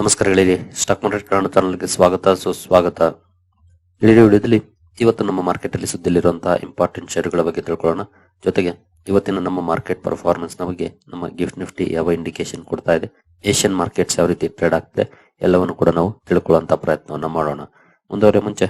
ನಮಸ್ಕಾರಗಳಿರಿ stock market ಕಾರಣ ಚಾನಲ್ಗೆ ಸ್ವಾಗತ, ಸುಸ್ವಾಗತ. ಇಡೀ ವಿಡಿಯೋದಲ್ಲಿ ಇವತ್ತು ನಮ್ಮ ಮಾರ್ಕೆಟ್ ಅಲ್ಲಿ ಸುದ್ದಿಲಿರುವಂತಹ ಇಂಪಾರ್ಟೆಂಟ್ ಷೇರುಗಳ ಬಗ್ಗೆ ತಿಳ್ಕೊಳ್ಳೋಣ. ಜೊತೆಗೆ ಇವತ್ತಿನ ನಮ್ಮ ಮಾರ್ಕೆಟ್ ಪರ್ಫಾರ್ಮೆನ್ಸ್ನ ಬಗ್ಗೆ ನಮ್ಮ ಗಿಫ್ಟ್ ನಿಫ್ಟಿ ಯಾವ ಇಂಡಿಕೇಶನ್ ಕೊಡ್ತಾ ಇದೆ ಏಷ್ಯನ್ ಮಾರ್ಕೆಟ್ಸ್ ಯಾವ ರೀತಿ ಟ್ರೇಡ್ ಆಗ್ತಿದೆ, ಎಲ್ಲವನ್ನು ಕೂಡ ನಾವು ತಿಳ್ಕೊಳ್ಳುವಂತಹ ಪ್ರಯತ್ನವನ್ನು ಮಾಡೋಣ. ಮುಂದುವರೆ ಮುಂಚೆ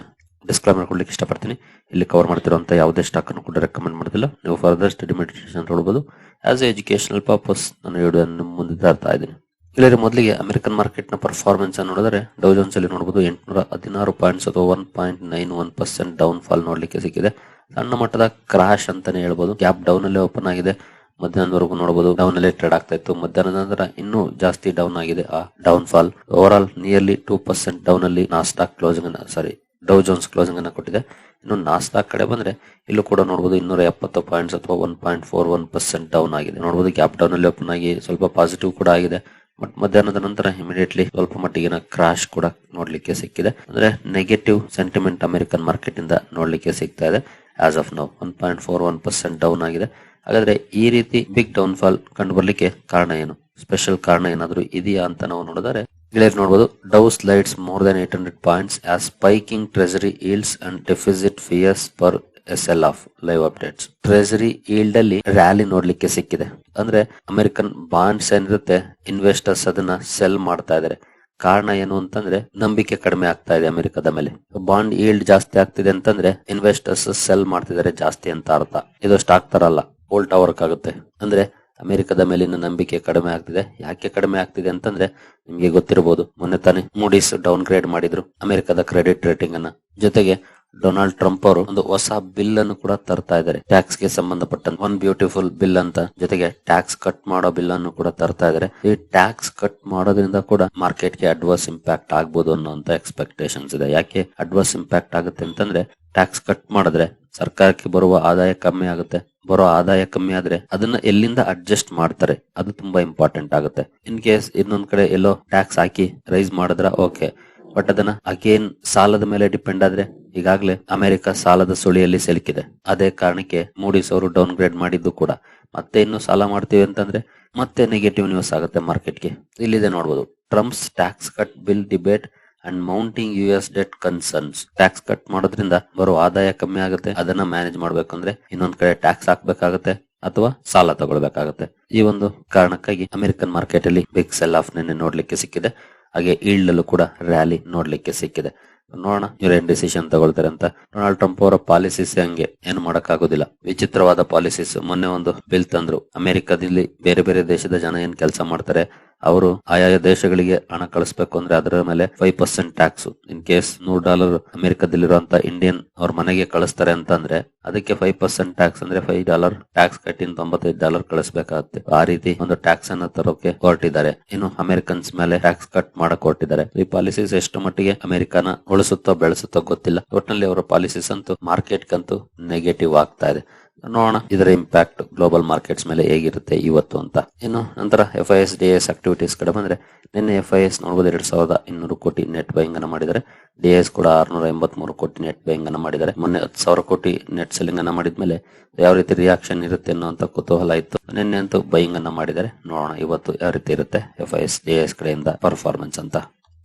ಡಿಸ್ಕ್ಲೈಮರ್ ಕೊಡ್ಲಿಕ್ಕೆ ಇಷ್ಟಪಡ್ತೀನಿ. ಇಲ್ಲಿ ಕವರ್ ಮಾಡ್ತಿರುವಂತಹ ಯಾವುದೇ ಸ್ಟಾಕ್ ಅನ್ನು ಕೂಡ ರೆಕಮೆಂಡ್ ಮಾಡೋದಿಲ್ಲ. ನೀವು ಫರ್ದರ್ ಸ್ಟಡಿ ಮೆಡಿಟೇಷನ್ ನೋಡಬಹುದು ಆಸ್ ಎ ಎಜುಕೇಶನಲ್ ಪರ್ಪಸ್ ನಾನು ನಿಮ್ಮ ಮುಂದೆ ತರ್ತಾ ಇದ್ದೀನಿ. ಇಲ್ಲಿ ಮೊದಲಿಗೆ ಅಮೆರಿಕನ್ ಮಾರ್ಕೆಟ್ನ ಪರ್ಫಾರ್ಮೆನ್ಸ್ ನೋಡಿದ್ರೆ ಡೌ ಜೋನ್ಸ್ ಅಲ್ಲಿ ನೋಡಬಹುದು ಎಂಟುನೂರ ಹದಿನಾರು ಪಾಯಿಂಟ್ಸ್ ಅಥವಾ one point nine one percent down fall ನೋಡ್ಲಿಕ್ಕೆ ಸಿಕ್ಕಿದೆ. ಸಣ್ಣ ಮಟ್ಟದ ಕ್ರಾಶ್ ಅಂತಾನೆ ಹೇಳ್ಬೋದು. ಗ್ಯಾಪ್ ಡೌನ್ ಅಲ್ಲಿ ಓಪನ್ ಆಗಿದೆ. ಮಧ್ಯಾಹ್ನದವರೆಗೂ ನೋಡಬಹುದು ಡೌನ್ ಅಲ್ಲಿ ಟ್ರೇಡ್ ಆಗ್ತಾ ಇತ್ತು. ಮಧ್ಯಾಹ್ನದ ನಂತರ ಇನ್ನೂ ಜಾಸ್ತಿ ಡೌನ್ ಆಗಿದೆ ಆ down fall overall nearly two percent down ಅಲ್ಲಿ ನಾಸ್ಟಾಕ್ ಕ್ಲೋಸಿಂಗ್ ಅನ್ನ ಸಾರಿ ಡೌ ಜೋನ್ಸ್ ಕ್ಲೋಸಿಂಗ್ ಅನ್ನ ಕೊಟ್ಟಿದೆ. ಇನ್ನು ನಾಸ್ಟಾಕ್ ಕಡೆ ಬಂದ್ರೆ ಇಲ್ಲೂ ಕೂಡ ನೋಡಬಹುದು ಇನ್ನೂರ ಎಪ್ಪತ್ತು ಪಾಯಿಂಟ್ಸ್ ಅಥವಾ one point four one percent down ಆಗಿದೆ. ನೋಡಬಹುದು ಗ್ಯಾಪ್ ಡೌನ್ ಅಲ್ಲಿ ಓಪನ್ ಆಗಿ ಸ್ವಲ್ಪ ಪಾಸಿಟಿವ್ ಕೂಡ ಆಗಿದೆ. ಬಟ್ ಮಧ್ಯಾಹ್ನದ ನಂತರ ಇಮಿಡಿಯೇಟ್ಲಿ ಸ್ವಲ್ಪ ಮಟ್ಟಿಗಿನ ಕ್ರಾಶ್ ಕೂಡ ನೋಡ್ಲಿಕ್ಕೆ ಸಿಕ್ಕಿದೆ. ಅಂದ್ರೆ ನೆಗೆಟಿವ್ ಸೆಂಟಿಮೆಂಟ್ ಅಮೆರಿಕನ್ ಮಾರ್ಕೆಟ್ ಇಂದ ನೋಡ್ಲಿಕ್ಕೆ ಸಿಗ್ತಾ ಇದೆ. As of now one point four one percent down ಆಗಿದೆ. ಹಾಗಾದ್ರೆ ಈ ರೀತಿ ಬಿಗ್ ಡೌನ್ ಫಾಲ್ ಕಂಡು ಬರ್ಲಿಕ್ಕೆ ಕಾರಣ ಏನು? ಸ್ಪೆಷಲ್ ಕಾರಣ ಏನಾದ್ರು ಇದೆಯಾ ಅಂತ ನಾವು ನೋಡಿದರೆ ಗೆಳೆಯರು ನೋಡಬಹುದು Dow slides more than eight hundred points as spiking treasury yields and deficit fears per S L of live updates treasury yield ಅಲ್ಲಿ ರ್ಯಾಲಿ ನೋಡ್ಲಿಕ್ಕೆ ಸಿಕ್ಕಿದೆ. ಅಂದ್ರೆ ಅಮೆರಿಕನ್ ಬಾಂಡ್ಸ್ ಏನಿರುತ್ತೆ ಇನ್ವೆಸ್ಟರ್ಸ್ ಅದನ್ನ ಸೆಲ್ ಮಾಡ್ತಾ ಇದಾರೆ. ಕಾರಣ ಏನು ಅಂತಂದ್ರೆ, ನಂಬಿಕೆ ಕಡಿಮೆ ಆಗ್ತಾ ಇದೆ ಅಮೆರಿಕದ ಮೇಲೆ. ಬಾಂಡ್ ಈಲ್ಡ್ ಜಾಸ್ತಿ ಆಗ್ತಿದೆ ಅಂತಂದ್ರೆ ಇನ್ವೆಸ್ಟರ್ಸ್ ಸೆಲ್ ಮಾಡ್ತಿದ್ದಾರೆ ಜಾಸ್ತಿ ಅಂತ ಅರ್ಥ. ಇದು ಸ್ಟಾಕ್ ತರ ಅಲ್ಲ ಓಲ್ಟಾ ವರ್ಕ್ ಆಗುತ್ತೆ. ಅಂದ್ರೆ, ಅಮೆರಿಕದ ಮೇಲಿನ ನಂಬಿಕೆ ಕಡಿಮೆ ಆಗ್ತಿದೆ. ಯಾಕೆ ಕಡಿಮೆ ಆಗ್ತಿದೆ ಅಂತಂದ್ರೆ, ನಿಮ್ಗೆ ಗೊತ್ತಿರಬಹುದು ಮೊನ್ನೆ ತಾನೇ ಮೂಡೀಸ್ ಡೌನ್ ಗ್ರೇಡ್ ಮಾಡಿದ್ರು. ಅಮೆರಿಕದ ಕ್ರೆಡಿಟ್ ರೇಟಿಂಗ್ ಅನ್ನ. ಜೊತೆಗೆ ಡೊನಾಲ್ಡ್ ಟ್ರಂಪ್ ಅವರು ಒಂದು ಹೊಸ ಬಿಲ್ ಅನ್ನು ಕೂಡ ತರ್ತಾ ಇದ್ದಾರೆ. ಟ್ಯಾಕ್ಸ್ಗೆ ಸಂಬಂಧಪಟ್ಟ ಒನ್ ಬ್ಯೂಟಿಫುಲ್ ಬಿಲ್ ಅಂತ ಜೊತೆಗೆ ಟ್ಯಾಕ್ಸ್ ಕಟ್ ಮಾಡೋ ಬಿಲ್ ಅನ್ನು ಕೂಡ ತರ್ತಾ ಇದ್ದಾರೆ. ಈ ಟ್ಯಾಕ್ಸ್ ಕಟ್ ಮಾಡೋದ್ರಿಂದ ಕೂಡ ಮಾರ್ಕೆಟ್ಗೆ ಅಡ್ವರ್ಸ್ ಇಂಪ್ಯಾಕ್ಟ್ ಆಗ್ಬೋದು ಅನ್ನೋಂತ ಎಕ್ಸ್ಪೆಕ್ಟೇಷನ್ಸ್ ಇದೆ. ಯಾಕೆ ಅಡ್ವರ್ಸ್ ಇಂಪ್ಯಾಕ್ಟ್ ಆಗುತ್ತೆ ಅಂತಂದ್ರೆ ಟ್ಯಾಕ್ಸ್ ಕಟ್ ಮಾಡಿದ್ರೆ ಸರ್ಕಾರಕ್ಕೆ ಬರುವ ಆದಾಯ ಕಮ್ಮಿ ಆಗುತ್ತೆ. ಬರೋ ಆದಾಯ ಕಮ್ಮಿ ಆದ್ರೆ ಅದನ್ನ ಎಲ್ಲಿಂದ ಅಡ್ಜಸ್ಟ್ ಮಾಡ್ತಾರೆ? ಅದು ತುಂಬಾ ಇಂಪಾರ್ಟೆಂಟ್ ಆಗುತ್ತೆ. ಇನ್ ಕೇಸ್ ಇನ್ನೊಂದ್ ಕಡೆ ಎಲ್ಲೋ ಟ್ಯಾಕ್ಸ್ ಹಾಕಿ ರೈಸ್ ಮಾಡಿದ್ರ ಓಕೆ ಬಟ್ ಅದನ್ನ ಅಗೇನ್ ಸಾಲದ ಮೇಲೆ ಡಿಪೆಂಡ್ ಆದ್ರೆ ಈಗಾಗಲೇ ಅಮೆರಿಕ ಸಾಲದ ಸುಳಿಯಲ್ಲಿ ಸಿಲುಕಿದೆ. ಅದೇ ಕಾರಣಕ್ಕೆ ಮೂಡಿಸ್ ಅವರು ಡೌನ್ ಗ್ರೇಡ್ ಮಾಡಿದ್ದು ಕೂಡ. ಮತ್ತೆ ಇನ್ನು ಸಾಲ ಮಾಡ್ತೀವಿ ಅಂತಂದ್ರೆ ಮತ್ತೆ ನೆಗೆಟಿವ್ ನ್ಯೂಸ್ ಆಗುತ್ತೆ ಮಾರ್ಕೆಟ್ಗೆ. ಇಲ್ಲಿದೆ ನೋಡಬಹುದು Trump's tax cut bill debate and mounting U S debt concerns tax cut ಮಾಡೋದ್ರಿಂದ ಬರೋ ಆದಾಯ ಕಮ್ಮಿ ಆಗುತ್ತೆ. ಅದನ್ನ ಮ್ಯಾನೇಜ್ ಮಾಡ್ಬೇಕಂದ್ರೆ ಇನ್ನೊಂದ್ ಕಡೆ ಟ್ಯಾಕ್ಸ್ ಹಾಕ್ಬೇಕಾಗತ್ತೆ ಅಥವಾ ಸಾಲ ತಗೊಳ್ಬೇಕಾಗತ್ತೆ. ಈ ಒಂದು ಕಾರಣಕ್ಕಾಗಿ ಅಮೆರಿಕನ್ ಮಾರ್ಕೆಟ್ ಅಲ್ಲಿ ಬಿಗ್ ಸೆಲ್ ಆಫ್ ನಿನ್ನೆ ನೋಡ್ಲಿಕ್ಕೆ ಸಿಕ್ಕಿದೆ. ಹಾಗೆ ಈಲ್ಡಲ್ಲೂ ಕೂಡ ರ್ಯಾಲಿ ನೋಡ್ಲಿಕ್ಕೆ ಸಿಕ್ಕಿದೆ. ನೋಡೋಣ, ಇವ್ರು ಡಿಸಿಷನ್ ತಗೊಳ್ತಾರೆ ಅಂತ. ಡೊನಾಲ್ಡ್ ಟ್ರಂಪ್ ಅವರ ಪಾಲಿಸೀಸ್ ಹಂಗೆ, ಏನು ಮಾಡಕ್ಕಾಗೋದಿಲ್ಲ. ವಿಚಿತ್ರವಾದ ಪಾಲಿಸೀಸ್ ಮೊನ್ನೆ ಒಂದು ಬಿಲ್ ತಂದ್ರು. ಅಮೆರಿಕದಲ್ಲಿ ಬೇರೆ ಬೇರೆ ದೇಶದ ಜನ ಏನ್ ಕೆಲಸ ಮಾಡ್ತಾರೆ? ಅವರು ಆಯಾ ದೇಶಗಳಿಗೆ ಹಣ ಕಳಿಸ್ಬೇಕು ಅಂದ್ರೆ ಅದರ ಮೇಲೆ five percent tax in case Noor dollar ಅಮೆರಿಕದಲ್ಲಿರುವಂತ ಇಂಡಿಯನ್ ಅವ್ರ ಮನೆಗೆ ಕಳಿಸ್ತಾರೆ ಅಂತಂದ್ರೆ ಅದಕ್ಕೆ ಫೈವ್ ಪರ್ಸೆಂಟ್ ಟ್ಯಾಕ್ಸ್ ಅಂದ್ರೆ ಫೈವ್ ಡಾಲರ್ ಟ್ಯಾಕ್ಸ್ ಕಟ್ಟಿನ ತೊಂಬತ್ತೈದು ಡಾಲರ್ ಕಳಿಸ್ಬೇಕಾಗುತ್ತೆ. ಆ ರೀತಿ ಒಂದು ಟ್ಯಾಕ್ಸ್ ಅನ್ನ ತರೋಕೆ ಹೊರಟಿದ್ದಾರೆ. ಇನ್ನು ಅಮೆರಿಕನ್ಸ್ ಮೇಲೆ ಟ್ಯಾಕ್ಸ್ ಕಟ್ ಮಾಡಕ್ ಹೊರಟಿದ್ದಾರೆ. ಈ ಪಾಲಿಸೀಸ್ ಎಷ್ಟು ಮಟ್ಟಿಗೆ ಅಮೆರಿಕಾನ ಉಳಿಸುತ್ತೋ ಬೆಳೆಸುತ್ತೋ ಗೊತ್ತಿಲ್ಲ. ಒಟ್ಟಿನಲ್ಲಿ ಅವರ ಪಾಲಿಸೀಸ್ ಅಂತೂ ಮಾರ್ಕೆಟ್ ಕಂತು ನೆಗೆಟಿವ್ ಆಗ್ತಾ ಇದೆ. ನೋಡೋಣ. ಇದರ ಇಂಪ್ಯಾಕ್ಟ್ ಗ್ಲೋಬಲ್ ಮಾರ್ಕೆಟ್ಸ್ ಮೇಲೆ ಹೇಗಿರುತ್ತೆ ಇವತ್ತು ಅಂತ. ಇನ್ನು ನಂತರ F I S D S activities ಕಡೆ ಬಂದ್ರೆ, ನಿನ್ನೆ ಎಫ್ ಐ ಎಸ್ ನೋಡಬಹುದು ಎರಡ್ ಸಾವಿರದ ಇನ್ನೂರು ಕೋಟಿ ನೆಟ್ ಬೈಂಗ್ ಅನ್ನ ಮಾಡಿದ್ದಾರೆ. ಡಿ ಎಸ್ ಕೂಡ ಆರ್ನೂರ ಎಂಬತ್ ಮೂರು ಕೋಟಿ ನೆಟ್ ಬೈಂಗ್ ಅನ್ನ ಮಾಡಿದ್ದಾರೆ. ಮೊನ್ನೆ ಹತ್ತು ಸಾವಿರ ಕೋಟಿ ನೆಟ್ ಸೆಲ್ಲಿಂಗ್ ಅನ್ನ ಮಾಡಿದ್ಮೇಲೆ ಯಾವ ರೀತಿ ರಿಯಾಕ್ಷನ್ ಇರುತ್ತೆ ಅನ್ನೋ ಕುತೂಹಲ ಇತ್ತು. ನಿನ್ನೆ ಅಂತೂ ಬೈಂಗ್ ಅನ್ನ ಮಾಡಿದ್ದಾರೆ. ನೋಡೋಣ ಇವತ್ತು ಯಾವ ರೀತಿ ಇರುತ್ತೆ F I S D S ಕಡೆಯಿಂದ ಪರ್ಫಾರ್ಮೆನ್ಸ್ ಅಂತ.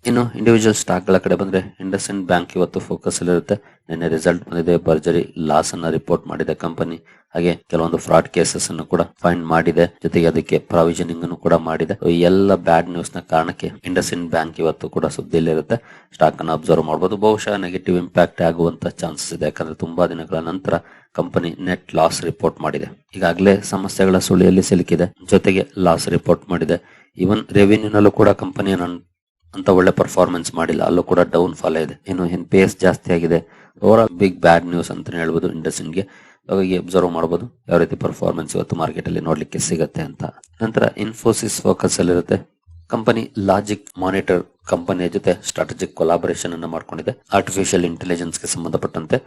ಇನ್ನು ಇಂಡಿವಿಜುವಲ್ ಸ್ಟಾಕ್ಗಳ ಕಡೆ ಬಂದ್ರೆ ಇಂಡಸ್ ಇಂಡ್ ಬ್ಯಾಂಕ್ ಇವತ್ತು ಫೋಕಸ್ ಅಲ್ಲಿರುತ್ತೆ ನಿನ್ನೆ ರಿಸಲ್ಟ್ ಬಂದಿದೆ, ಭರ್ಜರಿ ಲಾಸ್ ಅನ್ನ ರಿಪೋರ್ಟ್ ಮಾಡಿದೆ ಕಂಪನಿ ಹಾಗೆ ಕೆಲವೊಂದು ಫ್ರಾಡ್ ಕೇಸಸ್ ಅನ್ನು ಕೂಡ ಫೈಂಡ್ ಮಾಡಿದೆ. ಜೊತೆಗೆ ಅದಕ್ಕೆ ಪ್ರಾವಿಷನಿಂಗ್ ಅನ್ನು ಕೂಡ ಮಾಡಿದೆ. ಈ ಎಲ್ಲ ಬ್ಯಾಡ್ ನ್ಯೂಸ್ನ ಕಾರಣಕ್ಕೆ ಇಂಡಸ್ ಇಂಡ್ ಬ್ಯಾಂಕ್ ಇವತ್ತು ಕೂಡ ಸುದ್ದಿಯಲ್ಲಿರುತ್ತೆ ಸ್ಟಾಕ್ ಅನ್ನು ಅಬ್ಸರ್ವ್ ಮಾಡಬಹುದು ಬಹುಶಃ ನೆಗೆಟಿವ್ ಇಂಪ್ಯಾಕ್ಟ್ ಆಗುವಂತ ಚಾನ್ಸಸ್ ಇದೆ. ಯಾಕಂದ್ರೆ ತುಂಬಾ ದಿನಗಳ ನಂತರ ಕಂಪನಿ ನೆಟ್ ಲಾಸ್ ರಿಪೋರ್ಟ್ ಮಾಡಿದೆ. ಈಗಾಗಲೇ ಸಮಸ್ಯೆಗಳ ಸುಳಿಯಲ್ಲಿ ಸಿಲುಕಿದೆ. ಜೊತೆಗೆ ಲಾಸ್ ರಿಪೋರ್ಟ್ ಮಾಡಿದೆ. ಇವನ್ ರೆವಿನ್ಯೂನಲ್ಲೂ ಕೂಡ ಕಂಪನಿಯ ಅಂತ ಒಳ್ಳೆ ಪರ್ಫಾರ್ಮೆನ್ಸ್ ಮಾಡಿಲ್ಲ. ಅಲ್ಲೂ ಕೂಡ ಡೌನ್ ಫಾಲ್ ಇದೆ. ಇನ್ನು, ಇನ್ ಪೇಸ್ ಜಾಸ್ತಿ ಆಗಿದೆ. Over all big bad news ಅಂತ ಹೇಳ್ಬೋದು ಇಂಡಸ್ಟ್ರಿಗೆ ಹಾಗಾಗಿ ಅಬ್ಸರ್ವ್ ಮಾಡಬಹುದು ಯಾವ ರೀತಿ ಪರ್ಫಾರ್ಮೆನ್ಸ್ ಇವತ್ತು ಮಾರ್ಕೆಟ್ ಅಲ್ಲಿ ನೋಡ್ಲಿಕ್ಕೆ ಸಿಗುತ್ತೆ ಅಂತ. ನಂತರ ಇನ್ಫೋಸಿಸ್ ಫೋಕಸ್ ಅಲ್ಲಿ ಇರುತ್ತೆ. ಕಂಪನಿ ಲಾಜಿಕ್ ಮಾನಿಟರ್ ಕಂಪನಿಯ ಜೊತೆ ಸ್ಟ್ರಾಟಜಿಕ್ ಕೊಲಾಬರೇಷನ್ ಅನ್ನು ಮಾಡ್ಕೊಂಡಿದೆ. ಆರ್ಟಿಫಿಷಿಯಲ್ ಇಂಟೆಲಿಜೆನ್ಸ್ಗೆ ಸಂಬಂಧಪಟ್ಟಂತೆ.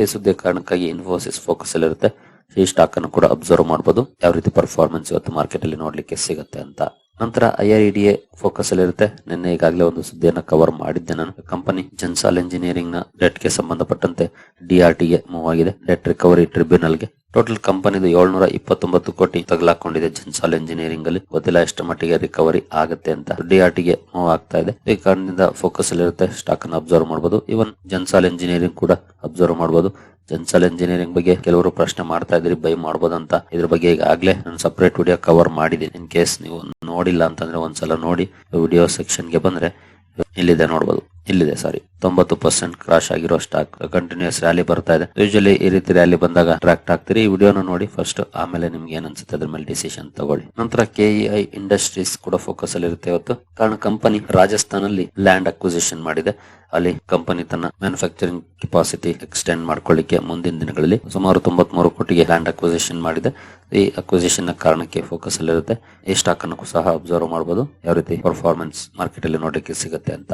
ಈ ಸುದ್ದಿ ಕಾರಣಕ್ಕಾಗಿ ಇನ್ಫೋಸಿಸ್ ಫೋಕಸ್ ಅಲ್ಲಿರುತ್ತೆ ಈ ಸ್ಟಾಕ್ ಅನ್ನು ಕೂಡ ಅಬ್ಸರ್ವ್ ಮಾಡಬಹುದು ಯಾವ ರೀತಿ ಪರ್ಫಾರ್ಮೆನ್ಸ್ ಇವತ್ತು ಮಾರ್ಕೆಟ್ ಅಲ್ಲಿ ನೋಡ್ಲಿಕ್ಕೆ ಸಿಗುತ್ತೆ ಅಂತ. ನಂತರ ಐ ಆರ್ ಎ ಫೋಕಸ್ ಅಲ್ಲಿರುತ್ತೆ ನಿನ್ನೆ ಈಗಾಗಲೇ ಒಂದು ಸುದ್ದಿಯನ್ನು ಕವರ್ ಮಾಡಿದ್ದೆ ನಾನು. ಕಂಪನಿ ಜನ್ಸಾಲ್ ಇಂಜಿನಿಯರಿಂಗ್ನ ಡೆಟ್ಗೆ ಸಂಬಂಧಪಟ್ಟಂತೆ ಡಿಆರ್ಟಿಗೆ ಮೂವ್ ಆಗಿದೆ. ಡೆಟ್ ರಿಕವರಿ ಟ್ರಿಬ್ಯುನಲ್ಗೆ. ಟೋಟಲ್ ಕಂಪನಿದು ಏಳ್ನೂರ ಇಪ್ಪತ್ತೊಂಬತ್ತು ಕೋಟಿ ತಗಲಾಕೊಂಡಿದೆ. ಜನ್ಸಾಲ್ ಇಂಜಿನಿಯರಿಂಗ್ ಅಲ್ಲಿ ಗೊತ್ತಿಲ್ಲ ಎಷ್ಟು ಮಟ್ಟಿಗೆ ರಿಕವರಿ ಆಗುತ್ತೆ ಅಂತ ಡಿಆರ್ಟಿಗೆ ಮೂವ್ ಆಗ್ತಾ ಇದೆ. ಈ ಕಾರಣದಿಂದ ಫೋಕಸ್ ಅಲ್ಲಿ ಇರುತ್ತೆ ಸ್ಟಾಕ್ ಅನ್ನು ಅಬ್ಸರ್ವ್ ಮಾಡಬಹುದು ಇವನ್ ಜನ್ಸಾಲ್ ಇಂಜಿನಿಯರಿಂಗ್ ಕೂಡ ಅಬ್ಸರ್ವ್ ಮಾಡಬಹುದು ಜನ್ಸಾಲ್ ಇಂಜಿನಿಯರಿಂಗ್ ಬಗ್ಗೆ ಕೆಲವರು ಪ್ರಶ್ನೆ ಮಾಡ್ತಾ ಇದ್ರಿ ಬೈ ಮಾಡಬಹುದು ಅಂತ. ಇದ್ರ ಬಗ್ಗೆ ಈಗಾಗಲೇ ನಾನು ಸಪರೇಟ್ ವಿಡಿಯೋ ಕವರ್ ಮಾಡಿದ್ದೀನಿ. ಇನ್ ಕೇಸ್ ನೀವು ನೋಡಿಲ್ಲ ಅಂತಂದ್ರೆ ಒಂದ್ಸಲ ನೋಡಿ ವಿಡಿಯೋ ಸೆಕ್ಷನ್ಗೆ ಬಂದ್ರೆ ಇಲ್ಲಿದೆ ನೋಡಬಹುದು ಇಲ್ಲಿದೆ ಸಾರಿ ತೊಂಬತ್ತು ಪರ್ಸೆಂಟ್ ಕ್ರಾಶ್ ಆಗಿರೋ ಸ್ಟಾಕ್ ಕಂಟಿನ್ಯೂಸ್ ರ್ಯಾಲಿ ಬರ್ತಾ ಇದೆ. ಯೂಶಲಿ ಈ ರೀತಿ ರ್ಯಾಲಿ ಬಂದಾಗ ಅಟ್ರಾಕ್ಟ್ ಆಗ್ತೀರಿ. ಈ ವಿಡಿಯೋನ ನೋಡಿ ಫಸ್ಟ್ ಆಮೇಲೆ ನಿಮ್ಗೆ ಏನ್ ಅನ್ಸುತ್ತೆ ಅದ್ರ ಮೇಲೆ ಡಿಸಿಷನ್ ತಗೊಳ್ಳಿ. ನಂತರ ಕೆಇಐ ಇಂಡಸ್ಟ್ರೀಸ್ ಕೂಡ ಫೋಕಸ್ ಅಲ್ಲಿ ಇರುತ್ತೆ ಇವತ್ತು. ಕಾರಣ ಕಂಪನಿ ರಾಜಸ್ಥಾನಲ್ಲಿ ಲ್ಯಾಂಡ್ ಅಕ್ವಿಸಿಷನ್ ಮಾಡಿದೆ. ಅಲ್ಲಿ ಕಂಪನಿ ತನ್ನ ಮ್ಯಾನುಫ್ಯಾಕ್ಚರಿಂಗ್ ಕೆಪಾಸಿಟಿ ಎಕ್ಸ್ಟೆಂಡ್ ಮಾಡ್ಕೊಳ್ಳಿಕ್ಕೆ ಮುಂದಿನ ದಿನಗಳಲ್ಲಿ ಸುಮಾರು ತೊಂಬತ್ಮೂರು ಕೋಟಿಗೆ ಲ್ಯಾಂಡ್ ಅಕ್ವಿಸಿಷನ್ ಮಾಡಿದೆ. ಈ ಅಕ್ವಿಸಿಷನ್ ಕಾರಣಕ್ಕೆ ಫೋಕಸ್ ಅಲ್ಲಿ ಇರುತ್ತೆ. ಈ ಸ್ಟಾಕ್ ಅನ್ನು ಸಹ ಅಬ್ಸರ್ವ್ ಮಾಡಬಹುದು ಯಾವ ರೀತಿ ಪರ್ಫಾರ್ಮೆನ್ಸ್ ಮಾರ್ಕೆಟ್ ಅಲ್ಲಿ ನೋಡಲಿಕ್ಕೆ ಸಿಗುತ್ತೆ ಅಂತ.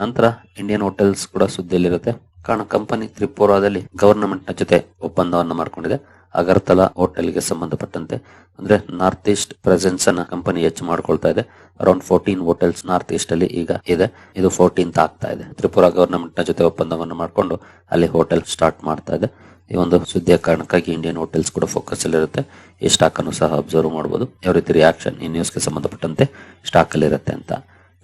ನಂತರ ಇಂಡಿಯನ್ ಹೋಟೆಲ್ಸ್ ಕೂಡ ಸುದ್ದಿಯಲ್ಲಿರುತ್ತೆ. ಕಾರಣ ಕಂಪನಿ ತ್ರಿಪುರಾದಲ್ಲಿ ಗವರ್ನಮೆಂಟ್ನ ಜೊತೆ ಒಪ್ಪಂದವನ್ನು ಮಾಡಿಕೊಂಡಿದೆ. ಅಗರ್ತಲಾ ಹೋಟೆಲ್ಗೆ ಸಂಬಂಧಪಟ್ಟಂತೆ. ಅಂದ್ರೆ ನಾರ್ತ್ ಈಸ್ಟ್ ಪ್ರೆಸೆನ್ಸ್ ಅನ್ನ ಕಂಪನಿ ಹೆಚ್ಚು ಮಾಡ್ಕೊಳ್ತಾ ಇದೆ. Around fourteen hotels north east ಅಲ್ಲಿ ಈಗ ಇದೆ. ಇದು ಫೋರ್ಟೀನ್ತ್ ಆಗ್ತಾ ಇದೆ. ತ್ರಿಪುರಾ ಗವರ್ನಮೆಂಟ್ನ ಜೊತೆ ಒಪ್ಪಂದವನ್ನು ಮಾಡಿಕೊಂಡು ಅಲ್ಲಿ ಹೋಟೆಲ್ ಸ್ಟಾರ್ಟ್ ಮಾಡ್ತಾ ಇದೆ. ಈ ಒಂದು ಸುದ್ದಿಯ ಕಾರಣಕ್ಕಾಗಿ ಇಂಡಿಯನ್ ಹೋಟೆಲ್ಸ್ ಕೂಡ ಫೋಕಸ್ ಅಲ್ಲಿ ಇರುತ್ತೆ. ಈ ಸ್ಟಾಕ್ ಅನ್ನು ಸಹ ಅಬ್ಸರ್ವ್ ಮಾಡಬಹುದು ಯಾವ ರೀತಿ ರಿಯಾಕ್ಷನ್ ಈ ನ್ಯೂಸ್ಗೆ ಸಂಬಂಧಪಟ್ಟಂತೆ ಸ್ಟಾಕ್ ಅಲ್ಲಿ ಇರುತ್ತೆ ಅಂತ.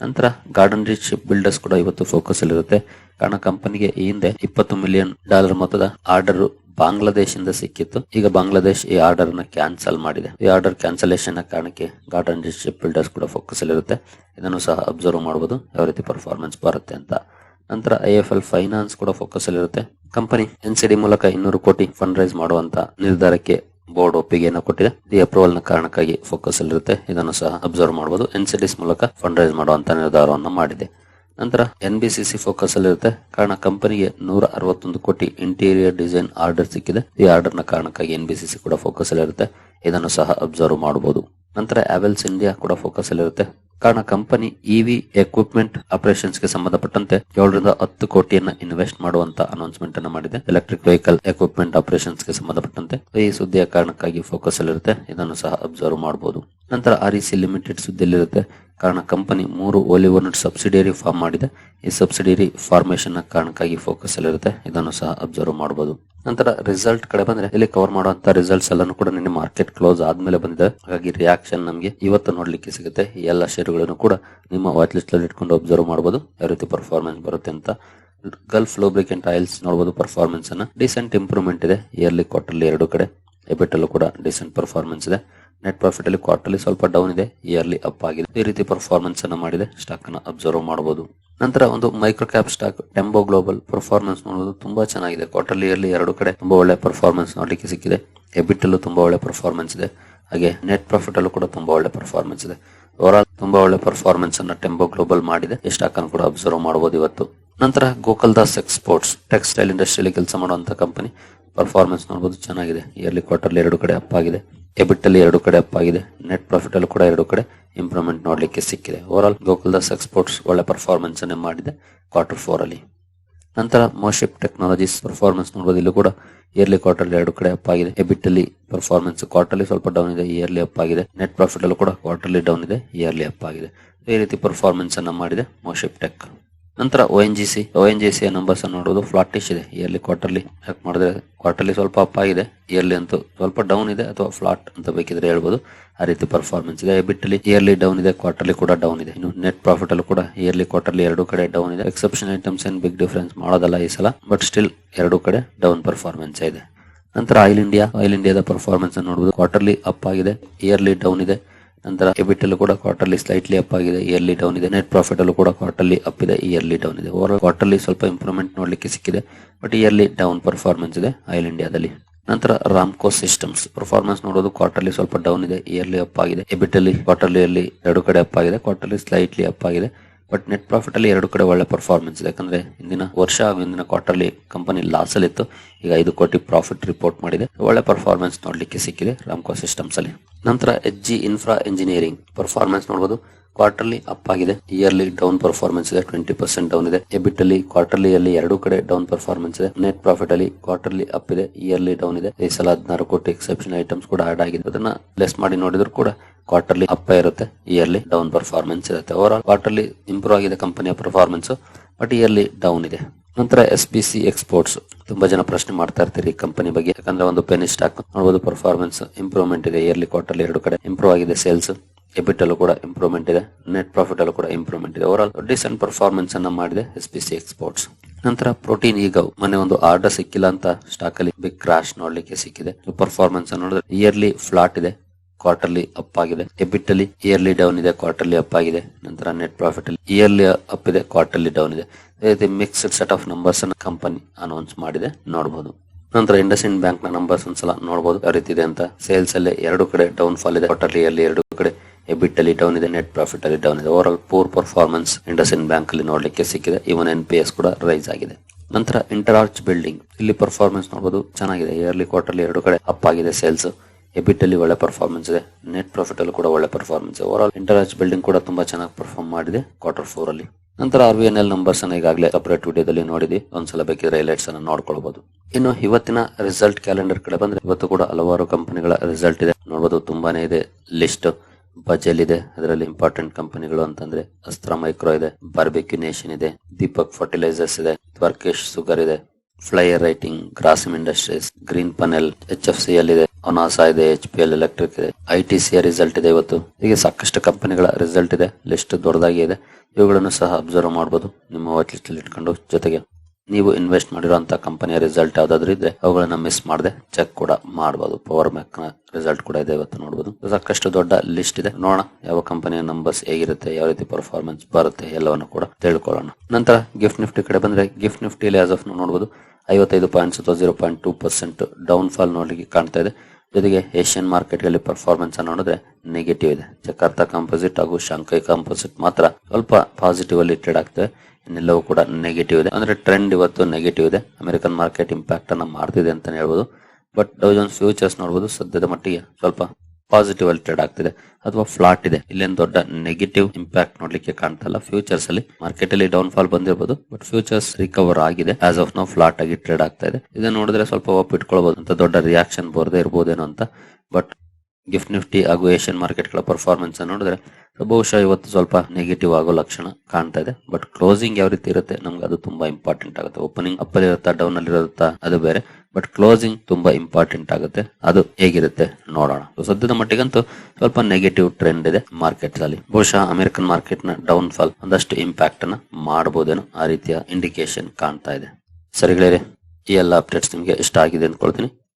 ನಂತರ ಗಾರ್ಡನ್ ರಿಚ್ ಬಿಲ್ಡರ್ಸ್ ಕೂಡ ಇವತ್ತು ಫೋಕಸ್ ಅಲ್ಲಿ ಇರುತ್ತೆ. ಕಾರಣ ಕಂಪನಿಗೆ ಈ ಹಿಂದೆ ಇಪ್ಪತ್ತು ಮಿಲಿಯನ್ ಡಾಲರ್ ಮೊತ್ತದ ಆರ್ಡರ್ ಬಾಂಗ್ಲಾದೇಶದಿಂದ ಸಿಕ್ಕಿತ್ತು. ಈಗ ಬಾಂಗ್ಲಾದೇಶ್ ಈ ಆರ್ಡರ್ನ ಕ್ಯಾನ್ಸಲ್ ಮಾಡಿದೆ. ಈ ಆರ್ಡರ್ ಕ್ಯಾನ್ಸಲೇಷನ್ ಕಾರಣಕ್ಕೆ ಗಾರ್ಡನ್ ರಿಚ್ ಬಿಲ್ಡರ್ಸ್ ಕೂಡ ಫೋಕಸ್ ಅಲ್ಲಿ ಇರುತ್ತೆ. ಇದನ್ನು ಸಹ ಅಬ್ಸರ್ವ್ ಮಾಡಬಹುದು ಯಾವ ರೀತಿ ಪರ್ಫಾರ್ಮೆನ್ಸ್ ಬರುತ್ತೆ ಅಂತ. ನಂತರ ಐ ಎಫ್ ಎಲ್ ಫೈನಾನ್ಸ್ ಕೂಡ ಫೋಕಸ್ ಅಲ್ಲಿ ಇರುತ್ತೆ. ಕಂಪನಿ ಎನ್ಸಿಡಿ ಮೂಲಕ ಇನ್ನೂರು ಕೋಟಿ ಫಂಡ್ ರೈಸ್ ಮಾಡುವಂತ ನಿರ್ಧಾರಕ್ಕೆ ಬೋರ್ಡ್ ಒಪ್ಪಿಗೆಯನ್ನು ಕೊಟ್ಟಿದೆ. ಈ ಅಪ್ರೂವಲ್ನ ಕಾರಣಕ್ಕಾಗಿ ಫೋಕಸ್ ಅಲ್ಲಿರುತ್ತೆ ಇದನ್ನು ಸಹ ಅಬ್ಸರ್ವ್ ಮಾಡಬಹುದು ಎನ್ಸಿಡಿಸ್ ಮೂಲಕ ಫಂಡ್ ರೈಸ್ ಮಾಡುವಂತ ನಿರ್ಧಾರವನ್ನು ಮಾಡಿದೆ. ನಂತರ N B C C focus ಅಲ್ಲಿರುತ್ತೆ ಕಾರಣ ಕಂಪನಿಗೆ ನೂರ ಅರವತ್ತೊಂದು ಕೋಟಿ ಇಂಟೀರಿಯರ್ ಡಿಸೈನ್ ಆರ್ಡರ್ ಸಿಕ್ಕಿದೆ. ಈ ಆರ್ಡರ್ನ ಕಾರಣಕ್ಕಾಗಿ ಎನ್ ಬಿ ಕೂಡ ಫೋಕಸ್ ಅಲ್ಲಿರುತ್ತೆ ಇದನ್ನು ಸಹ ಅಬ್ಸರ್ವ್ ಮಾಡಬಹುದು ನಂತರ ಆವೆಲ್ಸ್ ಇಂಡಿಯಾ ಕೂಡ ಫೋಕಸ್ ಅಲ್ಲಿರುತ್ತೆ ಕಾರಣ ಕಂಪನಿ ಇವಿ ಎಕ್ವಿಪ್ಮೆಂಟ್ ಆಪರೇಷನ್ಸ್ಗೆ ಸಂಬಂಧಪಟ್ಟಂತೆ ಏಳರಿಂದ ಹತ್ತು ಕೋಟಿಯನ್ನ ಇನ್ವೆಸ್ಟ್ ಮಾಡುವಂತ ಅನೌನ್ಸ್ಮೆಂಟ್ ಅನ್ನು ಮಾಡಿದೆ. ಎಲೆಕ್ಟ್ರಿಕ್ ವೆಹಿಕಲ್ ಎಕ್ವಿಪ್ಮೆಂಟ್ ಆಪರೇಷನ್ಸ್ಗೆ ಸಂಬಂಧಪಟ್ಟಂತೆ ಈ ಸುದ್ದಿಯ ಕಾರಣಕ್ಕಾಗಿ ಫೋಕಸ್ ಅಲ್ಲಿರುತ್ತೆ ಇದನ್ನು ಸಹ ಅಬ್ಸರ್ವ್ ಮಾಡಬಹುದು ನಂತರ ಆರ್ ಸಿ ಲಿಮಿಟೆಡ್ ಸುದ್ದಿಯಲ್ಲಿರುತ್ತೆ ಕಾರಣ ಕಂಪನಿ ಮೂರು ಓಲಿವೋನೆಟ್ ಸಬ್ಸಿಡಿಯರಿ ಫಾರ್ಮ್ ಮಾಡಿದೆ. ಈ ಸಬ್ಸಿಡಿಯರಿ ಫಾರ್ಮೇಶನ್ ಕಾರಣಕ್ಕಾಗಿ ಫೋಕಸ್ ಅಲ್ಲಿರುತ್ತೆ ಇದನ್ನು ಸಹ ಅಬ್ಸರ್ವ್ ಮಾಡಬಹುದು ನಂತರ ರಿಸಲ್ಟ್ ಕಡೆ ಬಂದ್ರೆ ಇಲ್ಲಿ ಕವರ್ ಮಾಡುವಂತ ರಿಸಲ್ಟ್ಸ್ ಎಲ್ಲಾನು ಕೂಡ ನಿನ್ನೆ ಮಾರ್ಕೆಟ್ ಕ್ಲೋಸ್ ಆದ್ಮೇಲೆ ಬಂದಿದೆ. ಹಾಗಾಗಿ ರಿಯಾಕ್ಷನ್ ನಮಗೆ ಇವತ್ತು ನೋಡ್ಲಿಕ್ಕೆ ಸಿಗುತ್ತೆ. ಎಲ್ಲ ಷೇರುಗಳನ್ನು ಕೂಡ ನಿಮ್ಮ ವಾಚ್ ಲಿಸ್ಟ್ ಅಲ್ಲಿ ಇಟ್ಕೊಂಡು ಅಬ್ಸರ್ವ್ ಮಾಡಬಹುದು ಯಾವ ರೀತಿ ಪರ್ಫಾರ್ಮೆನ್ಸ್ ಬರುತ್ತೆ ಅಂತ. ಗಲ್ಫ್ ಅಂಡ್ ಆಯಿಲ್ಸ್ ನೋಡಬಹುದು ಪರ್ಫಾರ್ಮೆನ್ಸ್ ಅನ್ನ. ಡಿಸೆಂಟ್ ಇಂಪ್ರೂವ್ಮೆಂಟ್ ಇದೆ. ಇಯರ್ಲಿ ಕ್ವಾರ್ಟರ್ಲಿ ಎರಡು ಕಡೆ. ಎಬಿಟಲ್ಲೂ ಕೂಡ ಡಿಸೆಂಟ್ ಪರ್ಫಾರ್ಮೆನ್ಸ್ ಇದೆ. ನೆಟ್ ಪ್ರಾಫಿಟ್ ಅಲ್ಲಿ ಕ್ವಾರ್ಟರ್ಲಿ ಸ್ವಲ್ಪ ಡೌನ್ ಇದೆ. ಇಯರ್ಲಿ ಅಪ್ ಆಗಿದೆ. ಈ ರೀತಿ ಪರ್ಫಾರ್ಮೆನ್ಸ್ ಅನ್ನ ಮಾಡಿದೆ ಸ್ಟಾಕ್ ಅನ್ನ ಅಬ್ಸರ್ವ್ ಮಾಡಬಹುದು ನಂತರ ಒಂದು micro cap stock Tembo global performance ನೋಡೋದು ತುಂಬಾ ಚೆನ್ನಾಗಿದೆ. ಕ್ವಾರ್ಟರ್ಲಿ ಇಯರ್ಲಿ ಎರಡು ಕಡೆ ತುಂಬಾ ಒಳ್ಳೆ ಪರ್ಫಾರ್ಮೆನ್ಸ್ ನೋಡಲಿಕ್ಕೆ ಸಿಕ್ಕಿದೆ. ಎಬಿಟ್ ಅಲ್ಲೂ ತುಂಬಾ ಒಳ್ಳೆ ಪರ್ಫಾರ್ಮೆನ್ಸ್ ಇದೆ. ಹಾಗೆ ನೆಟ್ ಪ್ರಾಫಿಟ್ ಅಲ್ಲೂ ಕೂಡ ತುಂಬಾ ಒಳ್ಳೆ ಪರ್ಫಾರ್ಮೆನ್ಸ್ ಇದೆ. ಓವರ್ ತುಂಬಾ ಒಳ್ಳೆ ಪರ್ಫಾರ್ಮೆನ್ಸ್ ಅನ್ನ ಟೆಂಬೋ ಗ್ಲೋಬಲ್ ಮಾಡಿದೆ. ಈ ಸ್ಟಾಕ್ ಕೂಡ ಅಬ್ಸರ್ವ್ ಮಾಡಬಹುದು ಇವತ್ತು. ನಂತರ ಗೋಕಲ್ ದಾಸ್ ಎಕ್ಸ್ಪೋರ್ಟ್ಸ್ ಟೆಕ್ಸ್ಟೈಲ್ ಇಂಡಸ್ಟ್ರಿಯಲ್ಲಿ ಕೆಲಸ ಮಾಡುವಂತ ಕಂಪನಿ ಪರ್ಫಾರ್ಮೆನ್ಸ್ ನೋಡಬಹುದು ಚೆನ್ನಾಗಿದೆ. ಇಯರ್ಲಿ ಕ್ವಾರ್ಟರ್ಲಿ ಎರಡು ಕಡೆ ಅಪ್ ಆಗಿದೆ. ಎಬಿಟ್ ಅಲ್ಲಿ ಎರಡು ಕಡೆ ಅಪ್ ಆಗಿದೆ. ನೆಟ್ ಪ್ರಾಫಿಟ್ ಅಲ್ಲಿ ಕೂಡ ಎರಡು ಕಡೆ ಇಂಪ್ರೂವ್ಮೆಂಟ್ ನೋಡ್ಲಿಕ್ಕೆ ಸಿಕ್ಕಿದೆ. Over all Gokaldas exports ಒಳ್ಳೆ ಪರ್ಫಾರ್ಮೆನ್ಸ್ ಅನ್ನೇ ಮಾಡಿದೆ. ಕ್ವಾರ್ಟರ್ ಫೋರ್ ಅಲ್ಲಿ. ನಂತರ ಮೋಶಿಪ್ ಟೆಕ್ನಾಲಜೀಸ್ ಪರ್ಫಾರ್ಮೆನ್ಸ್ ನೋಡಬಹುದು ಇಲ್ಲೂ ಕೂಡ ಇಯರ್ಲಿ ಕ್ವಾರ್ಟರ್ಲಿ ಎರಡು ಕಡೆ ಅಪ್ ಆಗಿದೆ. ಎಬಿಟ್ ಅಲ್ಲಿ ಪರ್ಫಾರ್ಮೆನ್ಸ್ ಕ್ವಾರ್ಟರ್ಲಿ ಸ್ವಲ್ಪ ಡೌನ್ ಇದೆ ಇಯರ್ಲಿ ಅಪ್ ಆಗಿದೆ. ನೆಟ್ ಪ್ರಾಫಿಟ್ ಅಲ್ಲೂ ಕೂಡ ಕ್ವಾರ್ಟರ್ಲಿ ಡೌನ್ ಇದೆ ಇಯರ್ಲಿ ಅಪ್ ಆಗಿದೆ. ಈ ರೀತಿ ಪರ್ಫಾರ್ಮೆನ್ಸ್ ಅನ್ನ ಮಾಡಿದೆ ಮೋಶಿಪ್ ಟೆಕ್ ನಂತರ O N G C O N G C numbers ನೋಡೋದು ಫ್ಲಾಟಿಶ್ ಇದೆ ಇಯರ್ಲಿ ಕ್ವಾರ್ಟರ್ಲಿ ಚೆಕ್ ಮಾಡಿದ್ರೆ ಕ್ವಾರ್ಟರ್ಲಿ ಸ್ವಲ್ಪ ಅಪ್ ಆಗಿದೆ ಇಯರ್ಲಿ ಅಂತೂ ಸ್ವಲ್ಪ ಡೌನ್ ಇದೆ ಅಥವಾ ಫ್ಲಾಟ್ ಅಂತ ಬೇಕಿದ್ರೆ ಹೇಳ್ಬೋದು. ಆ ರೀತಿ ಪರ್ಫಾರ್ಮೆನ್ಸ್ ಇದೆ. ಬಿಟ್ಟಲ್ಲಿ ಇಯರ್ಲಿ ಡೌನ್ ಇದೆ ಕ್ವಾರ್ಟರ್ಲಿ ಕೂಡ ಡೌನ್ ಇದೆ. ಇನ್ನು ನೆಟ್ ಪ್ರಾಫಿಟ್ ಅಲ್ಲಿ ಕೂಡ ಇಯರ್ಲಿ ಕ್ವಾರ್ಟರ್ಲಿ ಎರಡು ಕಡೆ ಡೌನ್ ಇದೆ. ಎಕ್ಸೆಪ್ಷನ್ ಐಟಮ್ಸ್ ಏನ್ ಬಿಗ್ ಡಿಫರೆನ್ಸ್ ಮಾಡೋದಲ್ಲ ಈ ಸಲ ಬಟ್ ಸ್ಟಿಲ್ ಎರಡು ಕಡೆ ಡೌನ್ ಪರ್ಫಾರ್ಮೆನ್ಸ್ ಇದೆ. ನಂತರ ಆಯಿಲ್ ಇಂಡಿಯಾ ಆಯಿಲ್ ಇಂಡಿಯಾದ ಪರ್ಫಾರ್ಮೆನ್ಸ್ ನೋಡಬಹುದು ಕ್ವಾರ್ಟರ್ಲಿ ಅಪ್ ಆಗಿದೆ ಇಯರ್ಲಿ ಡೌನ್ ಇದೆ. ನಂತರ ಎಬಿಟ್ ಅಲ್ಲೂ ಕೂಡ ಕ್ವಾರ್ಟರ್ಲಿ ಸ್ಲೈಟ್ಲಿ ಅಪ್ ಆಗಿದೆ. ಇಯರ್ಲಿ ಡೌನ್ ಇದೆ. ನೆಟ್ ಪ್ರಾಫಿಟ್ ಅಲ್ಲೂ ಕೂಡ ಕ್ವಾರ್ಟರ್ಲಿ ಅಪ್ ಇದೆ. ಇಯರ್ಲಿ ಡೌನ್ ಇದೆ. ಓವರ್ ಕ್ವಾರ್ಟರ್ಲಿ ಸ್ವಲ್ಪ ಇಂಪ್ರೂವ್ಮೆಂಟ್ ನೋಡ್ಲಿಕ್ಕೆ ಸಿಕ್ಕಿದೆ. ಬಟ್ ಇಯರ್ಲಿ ಡೌನ್ ಪರ್ಫಾರ್ಮೆನ್ಸ್ ಇದೆ ಆಯಿಲ್ ಇಂಡಿಯಾದಲ್ಲಿ ನಂತರ ರಾಮ್ಕೋ ಸಿಸ್ಟಮ್ಸ್ ಪರ್ಫಾರ್ಮೆನ್ಸ್ ನೋಡೋದು ಕ್ವಾರ್ಟರ್ಲಿ ಸ್ವಲ್ಪ ಡೌನ್ ಇದೆ. ಇಯರ್ಲಿ ಅಪ್ ಆಗಿದೆ. ಎಬಿಟ್ ಅಲ್ಲಿ ಕ್ವಾರ್ಟರ್ಲಿ ಎರಡು ಕಡೆ ಅಪ್ ಆಗಿದೆ. ಕ್ವಾರ್ಟರ್ಲಿ ಸ್ಲೈಟ್ಲಿ ಅಪ್ ಆಗಿದೆ. ಬಟ್ ನೆಟ್ ಪ್ರಾಫಿಟ್ ಅಲ್ಲಿ ಎರಡು ಕಡೆ ಒಳ್ಳೆ ಪರ್ಫಾರ್ಮೆನ್ಸ್ ಇದೆ ಯಾಕಂದ್ರೆ ಇಂದಿನ ವರ್ಷ ಹಾಗೂ ಇಂದಿನ ಕ್ವಾರ್ಟರ್ಲಿ ಕಂಪನಿ ಲಾಸ್ ಅಲ್ಲಿ ಇತ್ತು. ಈಗ ಐದು ಕೋಟಿ ಪ್ರಾಫಿಟ್ ರಿಪೋರ್ಟ್ ಮಾಡಿದೆ. ಒಳ್ಳೆ ಪರ್ಫಾರ್ಮೆನ್ಸ್ ನೋಡ್ಲಿಕ್ಕೆ ಸಿಕ್ಕಿದೆ ರಾಮ್ಕೋ ಸಿಸ್ಟಮ್ಸ್ ಅಲ್ಲಿ. ನಂತರ H G infra engineering performance ನೋಡಬಹುದು ಕ್ವಾರ್ಟರ್ಲಿ ಅಪ್ ಆಗಿದೆ. ಇಯರ್ಲಿ ಡೌನ್ ಪರ್ಫಾರ್ಮೆನ್ಸ್ ಇದೆ. ಟ್ವೆಂಟಿ ಪರ್ಸೆಂಟ್ ಡೌನ್ ಇದೆ. ಎಬಿಟ್ ಅಲ್ಲಿ ಕ್ವಾರ್ಟರ್ಲಿ ಅಲ್ಲಿ ಎರಡು ಕಡೆ ಡೌನ್ ಪರ್ಫಾರ್ಮೆನ್ಸ್ ಇದೆ. ನೆಟ್ ಪ್ರಾಫಿಟ್ ಅಲ್ಲಿ ಕ್ವಾರ್ಟರ್ಲಿ ಅಪ್ ಇದೆ. ಇಯರ್ಲಿ ಡೌನ್ ಇದೆ. ಈ ಸಲ ಹದಿನಾರು ಕೋಟಿ ಎಕ್ಸೆಪ್ಷನ್ ಐಟಮ್ಸ್ ಕೂಡ ಆಡ್ ಆಗಿದೆ. ಅದನ್ನ ಲೆಸ್ ಮಾಡಿ ನೋಡಿದ್ರು ಕೂಡ ಕ್ವಾರ್ಟರ್ಲಿ ಅಪ್ ಇರುತ್ತೆ. ಇಯರ್ಲಿ ಡೌನ್ ಪರ್ಫಾರ್ಮೆನ್ಸ್ ಇರುತ್ತೆ. ಓವರ್ ಆಲ್ ಕ್ವಾರ್ಟರ್ಲಿ ಇಂಪ್ರೂವ್ ಆಗಿದೆ ಕಂಪನಿಯ ಪರ್ಫಾರ್ಮೆನ್ಸ್ ಬಟ್ ಇಯರ್ಲಿ ಡೌನ್ ಇದೆ. ನಂತರ ಎಸ್ ಪಿ ಸಿ ಎಕ್ಸ್ಪೋರ್ಟ್ಸ್ ತುಂಬಾ ಜನ ಪ್ರಶ್ನೆ ಮಾಡ್ತಾ ಇರ್ತೀರಿ ಕಂಪನಿ ಬಗ್ಗೆ. ಯಾಕಂದ್ರೆ ಒಂದು ಪೆನಿ ಸ್ಟಾಕ್ ನೋಡಬಹುದು ಪರ್ಫಾರ್ಮೆನ್ಸ್ ಇಂಪ್ರೂವ್ಮೆಂಟ್ ಇದೆ. ಇಯರ್ಲಿ ಕ್ವಾರ್ಟರ್ಲಿ ಎರಡು ಕಡೆ ಇಂಪ್ರೂವ್ ಆಗಿದೆ. ಸೇಲ್ಸ್ ಎಬಿಟ್ ಅಲ್ಲೂ ಕೂಡ ಇಂಪ್ರೂವ್ಮೆಂಟ್ ಇದೆ. ನೆಟ್ ಪ್ರಾಫಿಟ್ ಅಲ್ಲೂ ಕೂಡ ಇಂಪ್ರೂವ್ಮೆಂಟ್ ಇದೆ. ಓವರ್ ಆಲ್ ಡಿಸೆಂಟ್ ಪರ್ಫಾರ್ಮೆನ್ಸ್ ಅನ್ನ ಮಾಡಿದೆ ಎಸ್ ಪಿ ಸಿ ಎಕ್ಸ್ಪೋರ್ಟ್ಸ್ ನಂತರ ಪ್ರೋಟೀನ್ ಈಗ ಮೊನ್ನೆ ಒಂದು ಆರ್ಡರ್ ಸಿಕ್ಕಿಲ್ಲ ಅಂತ ಸ್ಟಾಕ್ ಅಲ್ಲಿ ಬಿಗ್ ಕ್ರಾಶ್ ನೋಡ್ಲಿಕ್ಕೆ ಸಿಕ್ಕಿದೆ. ಪರ್ಫಾರ್ಮೆನ್ಸ್ ನೋಡಿದ್ರೆ ಇಯರ್ಲಿ ಫ್ಲಾಟ್ ಇದೆ. ಕ್ವಾರ್ಟರ್ಲಿ ಅಪ್ ಆಗಿದೆ. ಎಬಿಟ್ ಅಲ್ಲಿ ಇಯರ್ಲಿ ಡೌನ್ ಇದೆ ಕ್ವಾರ್ಟರ್ಲಿ ಅಪ್ ಆಗಿದೆ. ನಂತರ ನೆಟ್ ಪ್ರಾಫಿಟ್ ಅಲ್ಲಿ ಇಯರ್ಲಿ ಅಪ್ ಇದೆ ಕ್ವಾರ್ಟರ್ಲಿ ಡೌನ್ ಇದೆ. ಅದೇ ರೀತಿ ಮಿಕ್ಸ್ಡ್ ಸೆಟ್ ಆಫ್ ನಂಬರ್ಸ್ ಅನ್ನ ಕಂಪನಿ ಅನೌನ್ಸ್ ಮಾಡಿದೆ ನೋಡಬಹುದು ನಂತರ ಇಂಡಸ್ ಇಂಡ್ ಬ್ಯಾಂಕ್ನ ನಂಬರ್ಸ್ ಒಂದ್ಸಲ ನೋಡಬಹುದು ಯಾವ ರೀತಿ ಇದೆ ಅಂತ. ಸೇಲ್ಸ್ ಅಲ್ಲಿ ಎರಡು ಕಡೆ ಡೌನ್ ಫಾಲ್ ಇದೆ ಕ್ವಾರ್ಟರ್ಲಿ ಅಲ್ಲಿ ಎರಡು ಕಡೆ. ಎಬಿಟ್ ಅಲ್ಲಿ ಡೌನ್ ಇದೆ ನೆಟ್ ಪ್ರಾಫಿಟ್ ಅಲ್ಲಿ ಡೌನ್ ಇದೆ. Over all poor performance IndusInd bank ಅಲ್ಲಿ ನೋಡ್ಲಿಕ್ಕೆ ಸಿಕ್ಕಿದೆ. ಇವನ್ ಎನ್ ಪಿ ಎಸ್ ಕೂಡ ರೈಸ್ ಆಗಿದೆ. ನಂತರ ಇಂಟರಾರ್ಚ್ ಬಿಲ್ಡಿಂಗ್ ಇಲ್ಲಿ ಪರ್ಫಾರ್ಮೆನ್ಸ್ ನೋಡಬಹುದು ಚೆನ್ನಾಗಿದೆ. ಇಯರ್ಲಿ ಕ್ವಾರ್ಟರ್ಲಿ ಎರಡು ಕಡೆ ಅಪ್ ಆಗಿದೆ ಸೇಲ್ಸ್ ಎಬಿಟ್ ಒಳ್ಳೆ ಪರ್ಫಾರ್ಮೆನ್ಸ್ ಇದೆ. ನೆಟ್ ಪ್ರಾಫಿಟ್ ಅಲ್ಲಿ ಕೂಡ ಒಳ್ಳೆ performance over all Interarch building ಕೂಡ ತುಂಬಾ ಚೆನ್ನಾಗಿ ಪರ್ಫಾರ್ಮ್ ಮಾಡಿದೆ ಕ್ವಾರ್ಟರ್ ಫೋರ್ ಅಲ್ಲಿ. ನಂತರ R V N L numbers ಅನ್ನ ಈಗಾಗಲೇ ಸಪರೇಟ್ ವಿಡಿಯೋದಲ್ಲಿ ನೋಡಿದ್ವಿ. ಒಂದ್ಸಲ ಬೇಕಿದ್ರೆ ಹೈಲೈಟ್ಸ್ ಅನ್ನ ನೋಡ್ಕೊಳ್ಬಹುದು ಇನ್ನು ಇವತ್ತಿನ ರಿಸಲ್ಟ್ ಕ್ಯಾಲೆಂಡರ್ ಕಡೆ ಬಂದ್ರೆ ಇವತ್ತು ಕೂಡ ಹಲವಾರು ಕಂಪನಿಗಳ ರಿಸಲ್ಟ್ ಇದೆ. ನೋಡಬಹುದು ತುಂಬಾನೇ ಇದೆ. ಲಿಸ್ಟ್ ಬಜೆಲ್ ಇದೆ. ಅದರಲ್ಲಿ ಇಂಪಾರ್ಟೆಂಟ್ ಕಂಪನಿಗಳು ಅಂತಂದ್ರೆ ಅಸ್ತ್ರ ಮೈಕ್ರೋ ಇದೆ. ಬಾರ್ಬೆಕ್ಯು ನೇಷನ್ ಇದೆ. ದೀಪಕ್ ಫರ್ಟಿಲೈಸರ್ಸ್ ಇದೆ. ತ್ವರ್ಕೇಶ್ ಸುಗರ್ ಇದೆ. Flair writing Grasim industries green panel H F C L ಇದೆ. ಒನಾಸಾ ಇದೆ ಎಚ್ ಪಿ ಎಲ್ ಎಲೆಕ್ಟ್ರಿಕ್ ಇದೆ ಐ ಟಿ ಸಿ ರಿಸಲ್ಟ್ ಇದೆ ಇವತ್ತು. ಹೀಗೆ ಸಾಕಷ್ಟು ಕಂಪನಿಗಳ ರಿಸಲ್ಟ್ ಇದೆ ಲಿಸ್ಟ್ ದೊಡ್ಡದಾಗಿ ಇದೆ. ಇವುಗಳನ್ನು ಸಹ ಅಬ್ಸರ್ವ್ ಮಾಡಬಹುದು ನಿಮ್ಮ ವಾಚ್ ಲಿಸ್ಟ್ ಇಟ್ಕೊಂಡು ಜೊತೆಗೆ. ನೀವು ಇನ್ವೆಸ್ಟ್ ಮಾಡಿರುವಂತ ಕಂಪನಿಯ ರಿಸಲ್ಟ್ ಯಾವ್ದಾದ್ರು ಇದ್ರೆ ಅವುಗಳನ್ನ ಮಿಸ್ ಮಾಡದೆ ಚೆಕ್ ಕೂಡ ಮಾಡಬಹುದು ಪವರ್ ಮ್ಯಾಕ್ನ ರಿಸಲ್ಟ್ ಕೂಡ ಇದೆ ಇವತ್ತು ನೋಡಬಹುದು ಸಾಕಷ್ಟು ದೊಡ್ಡ ಲಿಸ್ಟ್ ಇದೆ. ನೋಡೋಣ ಯಾವ ಕಂಪನಿಯ ನಂಬರ್ಸ್ ಹೇಗಿರುತ್ತೆ, ಯಾವ ರೀತಿ ಪರ್ಫಾರ್ಮೆನ್ಸ್ ಬರುತ್ತೆ ಎಲ್ಲವನ್ನು ಕೂಡ ತಿಳ್ಕೊಳ್ಳೋಣ. ನಂತರ ಗಿಫ್ಟ್ ನಿಫ್ಟಿ ಕಡೆ ಬಂದ್ರೆ ಗಿಫ್ಟ್ ನಿಫ್ಟಿ ಆಸ್ ಆಫ್ ನೋಡಬಹುದು ಐವತ್ತೈದು ಪಾಯಿಂಟ್ಸ್ ಅಥವಾ zero point two percent down fall ನೋಡ್ಲಿಕ್ಕೆ ಕಾಣ್ತಾ ಇದೆ. ಜೊತೆಗೆ ಏಷ್ಯನ್ ಮಾರ್ಕೆಟ್ಗಳಲ್ಲಿ ಪರ್ಫಾರ್ಮೆನ್ಸ್ ಅನ್ನು ನೋಡಿದ್ರೆ ನೆಗೆಟಿವ್ ಇದೆ. ಜಕಾರ್ತಾ ಕಾಂಪೋಸಿಟ್ ಹಾಗೂ ಶಾಂಘೈ ಕಾಂಪೋಸಿಟ್ ಮಾತ್ರ ಸ್ವಲ್ಪ ಪಾಸಿಟಿವ್ ಅಲ್ಲಿ ಟ್ರೇಡ್ ಆಗ್ತದೆ. ಇನ್ನೆಲ್ಲವೂ ಕೂಡ ನೆಗೆಟಿವ್ ಇದೆ. ಅಂದ್ರೆ ಟ್ರೆಂಡ್ ಇವತ್ತು ನೆಗೆಟಿವ್ ಇದೆ. ಅಮೆರಿಕನ್ ಮಾರ್ಕೆಟ್ ಇಂಪ್ಯಾಕ್ಟ್ ಅನ್ನ ಮಾಡ್ತಿದೆ ಅಂತ ಹೇಳ್ಬೋದು. ಬಟ್ ಡೌಜನ್ ಫ್ಯೂಚರ್ಸ್ ನೋಡಬಹುದು ಸದ್ಯದ ಮಟ್ಟಿಗೆ ಸ್ವಲ್ಪ ಪಾಸಿಟಿವ್ ಅಲ್ಲಿ ಟ್ರೇಡ್ ಆಗ್ತಿದೆ. ಅಥವಾ ಫ್ಲಾಟ್ ಇದೆ. ಇಲ್ಲೇನು ದೊಡ್ಡ ನೆಗೆಟಿವ್ ಇಂಪ್ಯಾಕ್ಟ್ ನೋಡ್ಲಿಕ್ಕೆ ಕಾಣ್ತಲ್ಲ ಫ್ಯೂಚರ್ಸ್ ಅಲ್ಲಿ ಮಾರ್ಕೆಟ್ ಅಲ್ಲಿ ಡೌನ್ ಫಾಲ್ ಬಂದಿರಬಹುದು ಬಟ್ ಫ್ಯೂಚರ್ಸ್ ರಿಕವರ್ ಆಗಿದೆ. ಆಸ್ ಆಫ್ ನೋ ಫ್ಲಾಟ್ ಆಗಿ ಟ್ರೇಡ್ ಆಗ್ತಾ ಇದೆ. ಇದನ್ನ ನೋಡಿದ್ರೆ ಸ್ವಲ್ಪ ಒಪ್ಪಿಟ್ಕೊಳ್ಬಹುದು ಅಂತ ದೊಡ್ಡ ರಿಯಾಕ್ಷನ್ ಬರದೇ ಇರ್ಬೋದೇನೋ ಅಂತ. ಬಟ್ ಗಿಫ್ಟ್ ನಿಫ್ಟಿ ಹಾಗೂ ಏಷ್ಯನ್ ಮಾರ್ಕೆಟ್ಗಳ ಪರ್ಫಾರ್ಮೆನ್ಸ್ ನೋಡಿದ್ರೆ ಬಹುಶಃ ಇವತ್ತು ಸ್ವಲ್ಪ ನೆಗೆಟಿವ್ ಆಗೋ ಲಕ್ಷಣ ಕಾಣ್ತಾ ಇದೆ. ಬಟ್ ಕ್ಲೋಸಿಂಗ್ ಯಾವ ರೀತಿ ಇರುತ್ತೆ, ನಮ್ಗೆ ಅದು ತುಂಬಾ ಇಂಪಾರ್ಟೆಂಟ್ ಆಗುತ್ತೆ. ಓಪನಿಂಗ್ ಅಪ್ ಅಲ್ಲಿ ಇರುತ್ತಾ ಡೌನ್ ಅಲ್ಲಿ ಇರುತ್ತಾ, ಅದು ಬೇರೆ. ಬಟ್ ಕ್ಲೋಸಿಂಗ್ ತುಂಬಾ ಇಂಪಾರ್ಟೆಂಟ್ ಆಗುತ್ತೆ. ಅದು ಹೇಗಿರುತ್ತೆ, ನೋಡೋಣ. ಸದ್ಯದ ಮಟ್ಟಿಗಂತೂ ಸ್ವಲ್ಪ ನೆಗೆಟಿವ್ ಟ್ರೆಂಡ್ ಇದೆ ಮಾರ್ಕೆಟ್ ಅಲ್ಲಿ ಬಹುಶಃ ಅಮೆರಿಕನ್ ಮಾರ್ಕೆಟ್ನ ಡೌನ್ ಫಾಲ್ ಒಂದಷ್ಟು ಇಂಪ್ಯಾಕ್ಟ್ ಅನ್ನ ಮಾಡಬಹುದೇನೋ ಆ ರೀತಿಯ ಇಂಡಿಕೇಶನ್ ಕಾಣ್ತಾ ಇದೆ. ಸರಿ ಈ ಎಲ್ಲ ಅಪ್ಡೇಟ್ಸ್ ನಿಮಗೆ ಇಷ್ಟ ಆಗಿದೆ ಅಂದ್ಕೊಳ್ತೀನಿ.